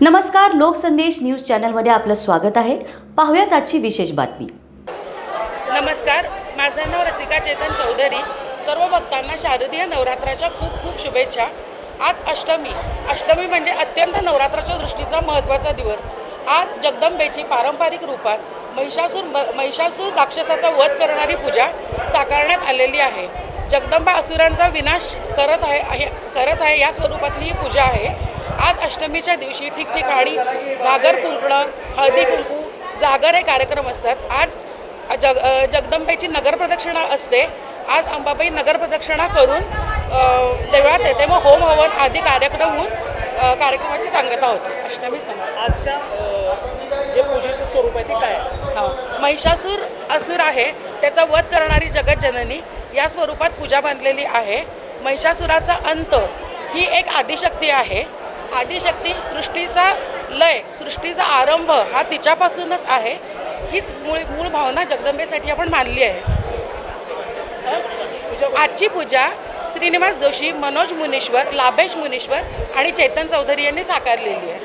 नमस्कार लोकसंदेश न्यूज चॅनलमध्ये आपलं स्वागत आहे. पाहूयात आजची विशेष बातमी. नमस्कार माझं नाव रसिका चेतन चौधरी. सर्व भक्तांना शारदीय नवरात्राच्या खूप खूप शुभेच्छा. आज अष्टमी. अष्टमी म्हणजे अत्यंत नवरात्राच्या दृष्टीचा महत्त्वाचा दिवस. आज जगदंबेची पारंपरिक रूपात महिषासूर महिषासूर राक्षसाचा वध करणारी पूजा साकारण्यात आलेली आहे. जगदंबा असुरांचा विनाश करत आहे करत आहे या स्वरूपातली ही पूजा आहे. आज अष्टमीच्या दिवशी ठिकठिकाणी घागर फुंकणं हळदी कुंकू जागर हे कार्यक्रम असतात. आज जग जगदंबेची नगरप्रदक्षिणा असते. आज अंबाबाई नगरप्रदक्षिणा करून अ, देवळात येते. मग होम हवन आदी कार्यक्रम होऊन कार्यक्रमाची सांगता होते. अष्टमी सण आजच्या जे पूजेचं स्वरूप आहे ते काय आहे? हा. महिषासूर असुर आहे. त्याचा वध करणारी जगतजननी या स्वरूपात पूजा बांधलेली आहे. महिषासुराचा अंत ही एक आदिशक्ती आहे. आदिशक्ती सृष्टीचा लय सृष्टीचा आरंभ हा तिच्यापासूनच आहे. हीच मूळ मूळ भावना जगदंबेसाठी आपण मानली आहे. आजची पूजा श्रीनिवास जोशी मनोज मुनीश्वर लाभेश मुनीश्वर आणि चेतन चौधरी यांनी साकारलेली आहे.